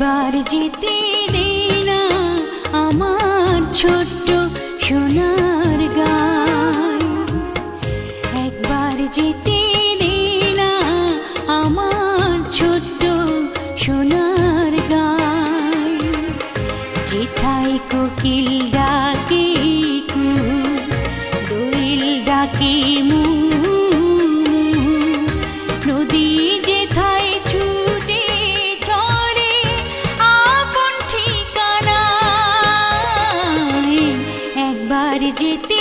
একবার জিতে দে না আমার ছোট্ট সোনার গান। একবার জিতে দে না আমার ছোট্ট সোনার গান। যেথায় কোকিল ডাকে দোল ডাকি মু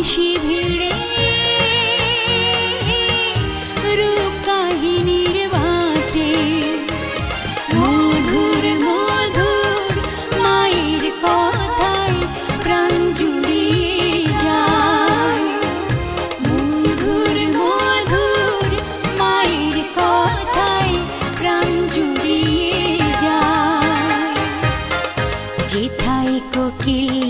পানিশি ভিড়ে। রূপ কাহিনীর মধুর মায়ের কথায় প্রাণ জুড়িয়ে যায়। মধুর মায়ের কথায় প্রাণ জুড়িয়ে যায়। যেথায় কোকিল